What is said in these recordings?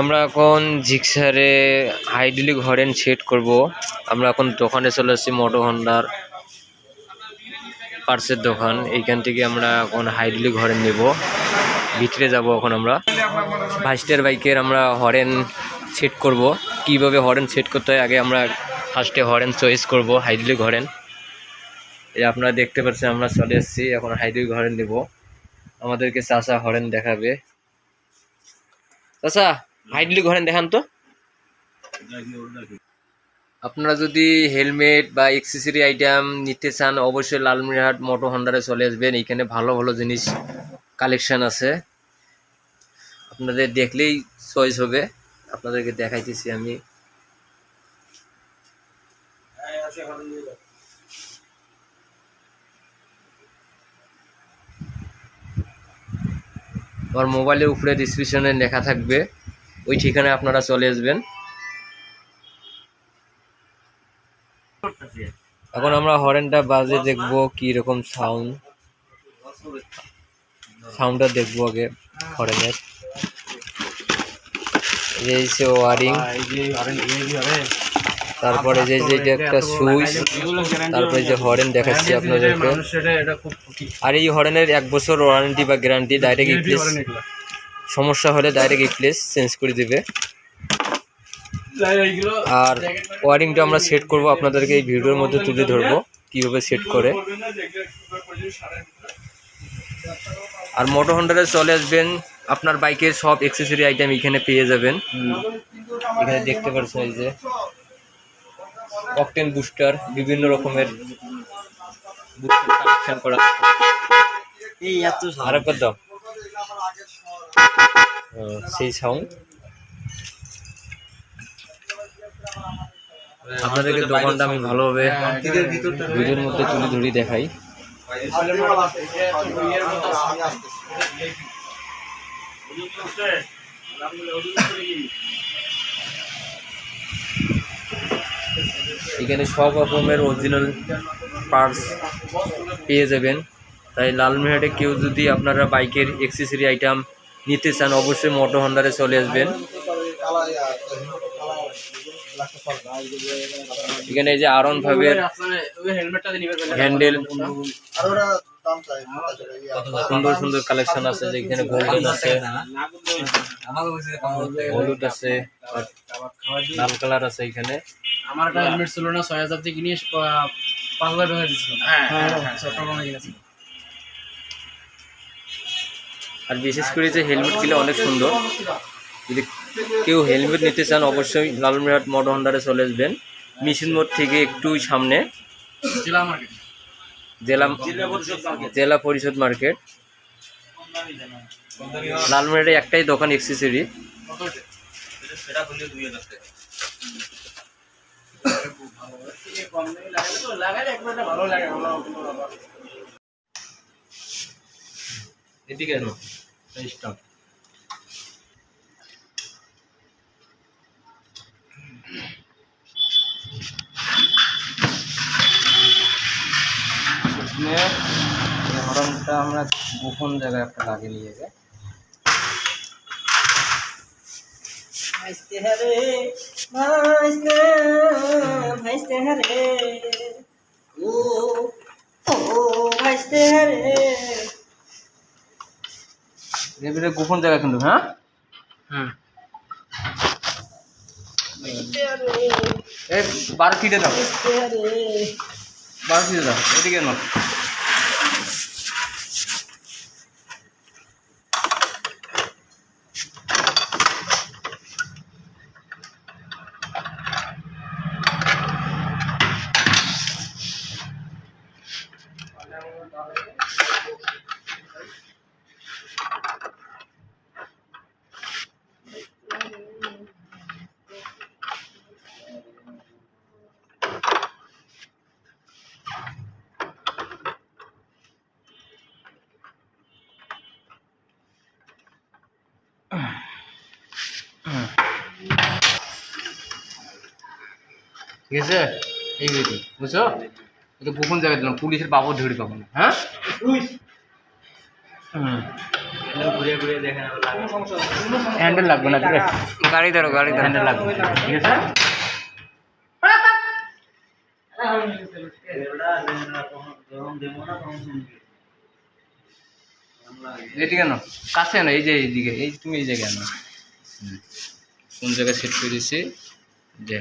আমরা এখন জিক্সারে hydraulic horn set করব। আমরা এখন দোকানে চলে আসছি মোটো হন্ডার পার্সের দোকান। এইখান থেকে আমরা এখন হাইড্রোলিক হরেন নেব। ভিতরে যাব এখন আমরা। ভাইস্টার বাইকের আমরা হরেন সেট করব। কীভাবে হরেন সেট করতে হয় আগে আমরা ফার্স্টে হরেন চয়েস করব, হাইড্রোলিক হরেন। এই আপনারা দেখতে পাচ্ছেন আমরা চলে এসেছি এখন হাইড্রোলিক হরেন নেব। আমাদেরকে চাচা হরেন দেখাবে। চাচা হাইড্রোলিক হরেন দেখান তো। আপনারা যদি হেলমেট বা এক্সেসরি আইটেম নিতে চান অবশ্যই লালমিরহাট মোটো হন্ডারে চলে আসবেন। এইখানে ভালো ভালো জিনিস কালেকশন আছে। আপনাদের দেখলেই চয়েস হবে। আপনাদেরকে দেখাইতেছি আমি। আমার মোবাইলের উপরে ডিসক্রিপশনে লেখা থাকবে। ওই ঠিকানায় আপনারা চলে আসবেন। এখন আমরা হরেনটা বাজে দেখব কি রকম সাউন্ড সাউন্ডটা দেখব আগে হরেনের। এই যে ওয়ারিং তারপরে যে যে একটা সুইচ তারপরে যে হরেন দেখাচ্ছি আপনাদেরকে। আর এই হরেনের এক বছর ওয়ারেন্টি বা গ্যারান্টি ডাইরেক্ট সমস্যা হলে ডাইরেক্ট রিপ্লেস চেঞ্জ করে দেবে। আর ওয়ারিংটা আমরা সেট করব আপনাদেরকে এই ভিডিওর মধ্যে তুলে ধরবো কীভাবে সেট করে। আর মোটো হন্ডারে চলে আসবেন আপনার বাইকের সব অ্যাক্সেসরি আইটেম এখানে পেয়ে যাবেন। এখানে দেখতে পাচ্ছেন এই যে অকটেন বুস্টার বিভিন্ন রকমের বুস্টার কালেকশন করা। এই এত আর একবার দাও। সেই সাউন্ড আপনাদেরকে দোকানটা আমি ভালোভাবে ভিডিওর মধ্যে তুলে ধরি দেখাই। এখানে সব রকমের অরিজিনাল পার্টস পেয়ে যাবেন। তাই লালমিহাটে কেউ যদি আপনারা বাইকের এক্সেসরি আইটেম নিতে চান অবশ্যই মোটো হন্ডারে চলে আসবেন। এখানে এই যে আরন ফাইভের হ্যান্ডেল। সুন্দর সুন্দর কালেকশন আছে যে এখানে গোল্ডেন আছে। হলুদ আছে লাল কালার আছে এখানে। আমার একটা হেলমেট ছিল না ছয় হাজার থেকে নিয়ে পাঁচ হাজার টাকা দিচ্ছিল হ্যাঁ হ্যাঁ চট্টগ্রামে কিনেছিল আর বিশেষ করে যে হেলমেটগুলো অনেক সুন্দর। যদি কেউ হেলমেট নিতে চান, অবশ্যই লালমিরহাট মোটো হন্ডারে চলে আসবেন। মিশন মোড় থেকে একটু সামনে। জেলা জেলা পরিষদ মার্কেট লালমিরহাটে একটাই দোকান এক্সেসরি ভালো লাগে এদিকে স্টপ হরনটা আমরা গোপন জায়গায় একটা লাগিয়ে নিয়ে যাই। ভাইস্তে হারে ভাইস্তে ভাইস্তে হারে ও ও ভাইস্তে হারে এবারে গোপন জায়গা কিন্তু হ্যাঁ? হুম। বারো ফিটে দাও। বারো ফিটে দাও এদিকে না ঠিক আছে? এই বেটি বুঝছ? এটা গোপন জায়গায় দিলাম পুলিশের বাবু ধরে পাবো না হ্যাঁ? ঘুরে ঘুরে দেখেন হ্যান্ডেল লাগবে না তোরে গাড়ি ধরো গাড়ি ধরো। হ্যান্ডেল লাগবে ঠিক আছে? এদিকে না কাছে না এই যে এইদিকে এই তুমি এই জায়গায় না কোন জায়গায় সেট করে দিছি যে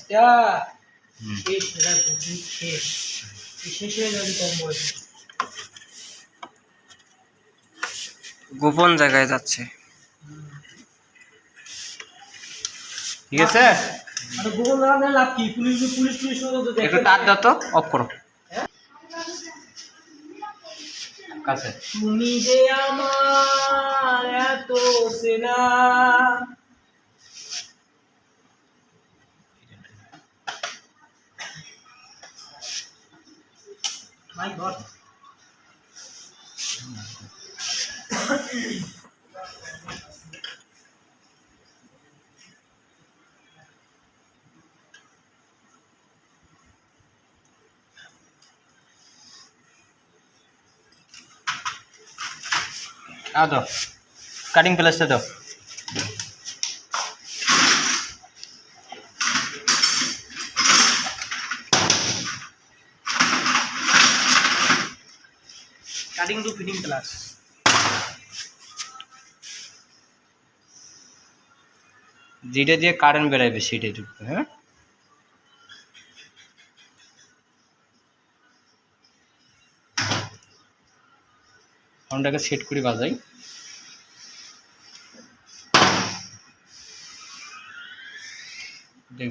হবে শেষ এটা শেষ। শেষ হয়ে যাবে কম বয়সে। গোপন জায়গায় যাচ্ছে। ঠিক আছে? আর গুগল লাভ কি? পুলিশ পুলিশ পুলিশ একটু তার দাও তো অফ করো। কাছে। তুমি যে আমার এত সেনা মাই গড আ দাও কাটিং প্লাসটা দাও কাটিং টু ফিটিং ক্লাস যেটা দিয়ে কারেন্ট বেরাইবে সেটাই ঢুকবে হ্যাঁ? ফোনটাকে সেট করে বাজাই।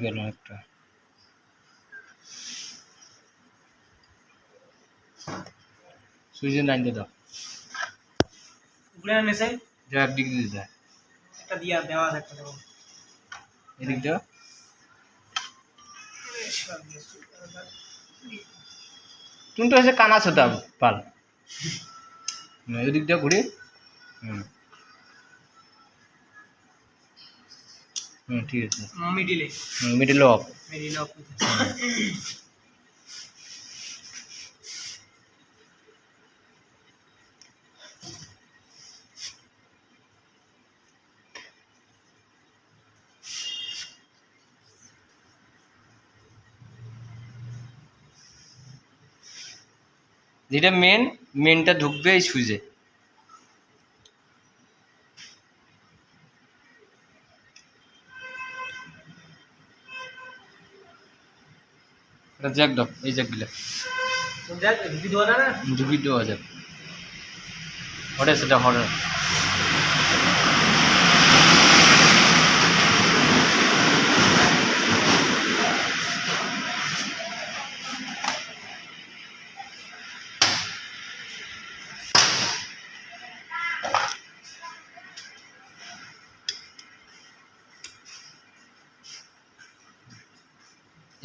গেল একটা। সুইচের লাইন দিয়ে দাও। উপরে এনেছে যা একদিকে দিয়ে দেয় একটা দিয়া দেওয়া আছে একটা দেবো। এদিক দাও তুমি তো হচ্ছে কানা ছোটা পাল। হুম, এদিক দিয়ে ঘুরে। হুম। হুম ঠিক আছে। মিডিলে। মিডিল অফ মিডিল অফ যেটা মেন মেনটা ঢুকবে এই সুইচে জ্যাক এই ঢুকি দেওয়া যাবে? হরে সেটা হরে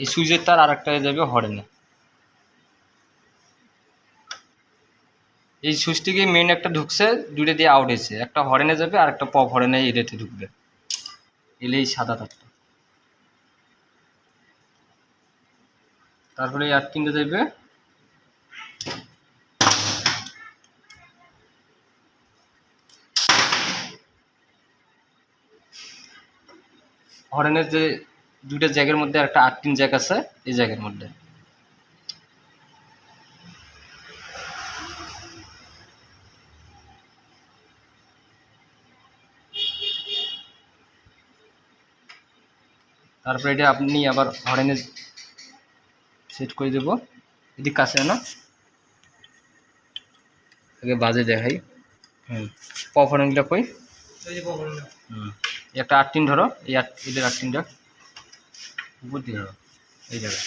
এই সুইচের তার আর একটা যাবে হরেনে। এই সুইচ থেকে মেন একটা ঢুকছে দুটো দিয়ে আউট হয়েছে। একটা হরেনে যাবে আর একটা পপ হরেনে এটাতে ঢুকবে। এলে এই সাদা তারটা। তারপরে আর তিনটে যাবে হরেনের যে দুইটা জ্যাকের মধ্যে একটা আটটিন জ্যাক আছে এই জ্যাকের মধ্যে। তারপরে এটা আপনি আবার হরেনে সেট করে দেবো। এদিক কাছে না আগে বাজে দেখাই। হুম পপ হরেনগুলো কই? হুম একটা আটটিন ধরো। এই আট এদের আটটিনটা উপর দিয়ে ধরো এই জায়গায়।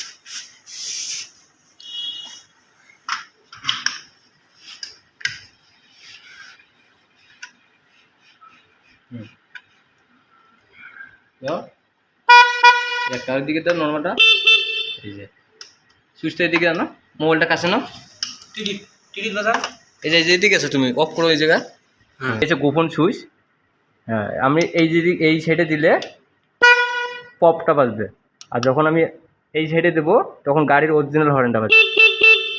একটা দিকে দাও নর্মালটা এই যে। সুইচটা এদিকে আনো মোবাইলটা কাছে নাও। টিকিট টিকিট বাজার এই যে যেদিকে আছে তুমি অফ করো এই জায়গা এই যে গোপন সুইচ। হ্যাঁ আমি এই যদি এই সাইডে দিলে পপটা বাজবে। আর যখন আমি এই সাইডে দেবো, তখন গাড়ির অরিজিনাল হর্নটা বাজবে।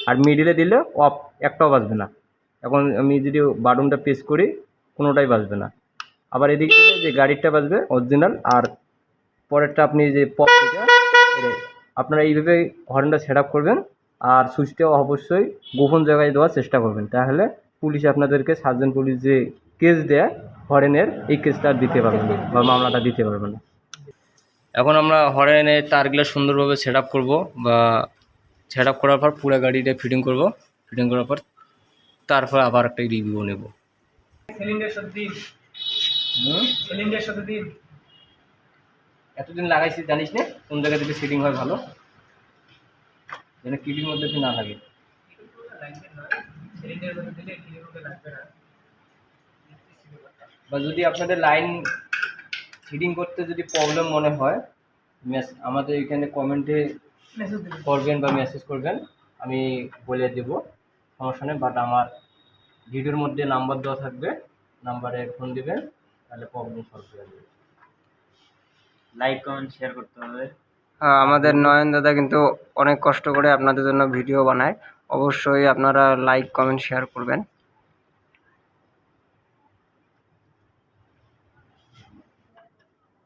আর মিডিলে দিলে অফ একটাও বাজবে না। এখন আমি যদি বাটনটা প্রেস করি, কোনোটাই বাজবে না। আবার এদিক থেকে যে গাড়িরটা বাজবে অরিজিনাল আর পরেরটা আপনি যে পপ এটা এটা। আপনারা এইভাবে হর্নটা সেট করবেন, আর সুইচটাও অবশ্যই গোপন জায়গায় দেওয়ার চেষ্টা করবেন। তাহলে পুলিশ আপনাদেরকে, সার্জেন্ট পুলিশ যে কেস দেয় হরেনের এই কেসটা দিতে পারবে না, বা মামলাটা দিতে পারবে না। এখন আমরা হরেনের তারগুলো সুন্দরভাবে সেট আপ করব বা সেট আপ করার পর পুরো গাড়িটা ফিটিং করব। ফিটিং করার পর তারপর আবার একটা রিভিউ নেব। সিলিন্ডার সাথে দিন। এতদিন লাগাইছি জানিস না? কোন জায়গা থেকে ফিটিং হয় ভালো? যেন কিটির মধ্যে না লাগে। বা যদি আপনাদের লাইন ফিটিং করতে যদি প্রবলেম মনে হয় আমাদের এখানে কমেন্টে করবেন বা মেসেজ করবেন আমি বলে দেব সমস্যা নেই বাট আমার ভিডিওর মধ্যে নাম্বার দেওয়া থাকবে নাম্বারে ফোন দিবেন তাহলে প্রবলেম সলভ হয়ে যাবে। লাইক কমেন্ট শেয়ার করতে হবে। হ্যাঁ আমাদের নয়ন দাদা কিন্তু অনেক কষ্ট করে আপনাদের জন্য ভিডিও বানায়। অবশ্যই আপনারা লাইক কমেন্ট শেয়ার করবেন।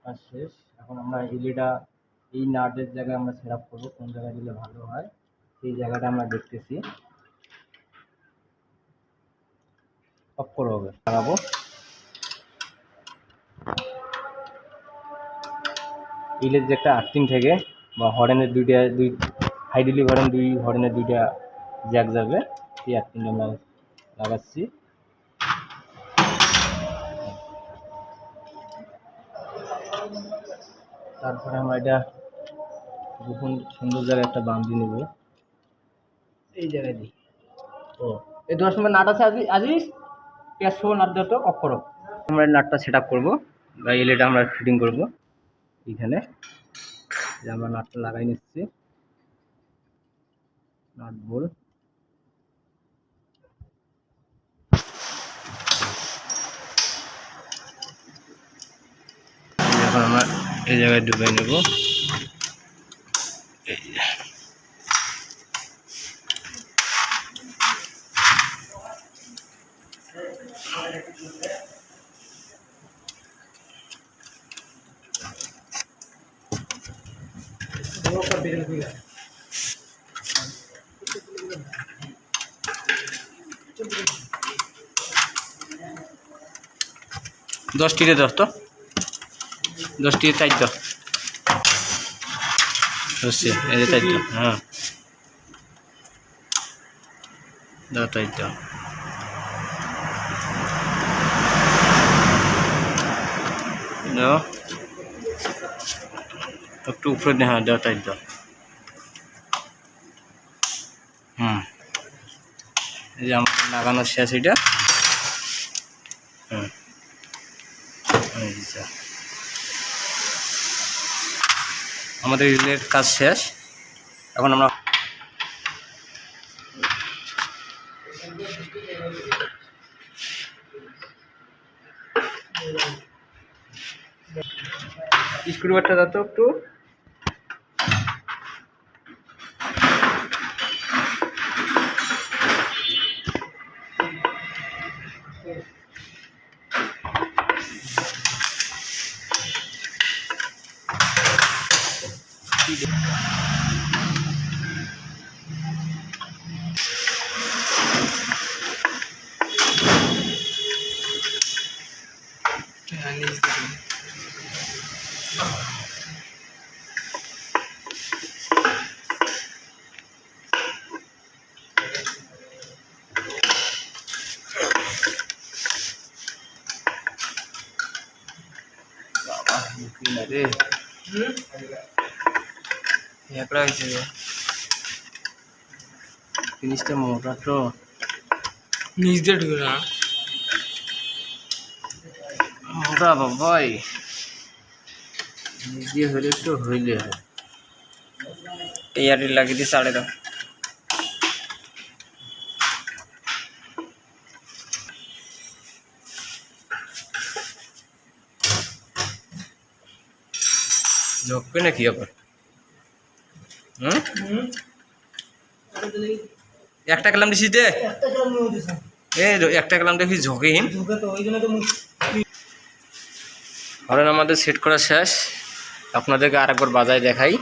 আর শেষ। এখন আমরা ইলিটা এই নাটের জায়গায় আমরা সেট আপ করব, কোন জায়গায় দিলে ভালো হয়, সেই জায়গাটা আমরা দেখতেছি। অফ করে হবে, লাগাবো। ইলের যে একটা আর্থিং থেকে, বা হরেনের দুইটা, দুই হাইড্রোলিক হরেন দুই, হরেনের দুইটা জ্যাক যাবে, সেই আর্থিংটা আমরা লাগাচ্ছি। তারপরে আমরা এটা গোপন সুন্দর জায়গায় একটা বান্ধি নেব। এই জায়গায় দিই। ও। এই দশ নম্বর নাট আছে আজি আজিস পেঁয়াজ সহ নাট দেওয়া তো অফ করো। আমরা এই নাটটা সেট আপ করব বা এলএটা আমরা ফিটিং করব। এইখানে যে আমরা নাটটা লাগাই নিচ্ছি। নাট বল। এখন আমরা এই জায়গায় ডুবে নেব এই। দশটিতে দশ তো চার দাও হচ্ছে এই যে দাও হ্যাঁ। দাও একটু উপরে হ্যাঁ দাও চার হুম। এই যে আমার লাগানোর শেষ, এটা হুম এই যে। আমাদের রিলের কাজ শেষ। এখন আমরা স্ক্রুবারটা দাও একটু। একলা হয়েছে রে জিনিসটা মোটা তো নিচ দিয়ে ঢুকে না মোটা বাবাই নিজে হলে তো হইলে হয় টিয়ারি লাগিয়ে দিয়ে সাড়ে দাও ঝকবে নাকি আবার হুম একটা কালাম দিছিস দে। একটা গ্রাম দেখি ঝোঁকেহীন হরেন আমাদের সেট করা শেষ। আপনাদেরকে আরেকবার বাজায় দেখাই।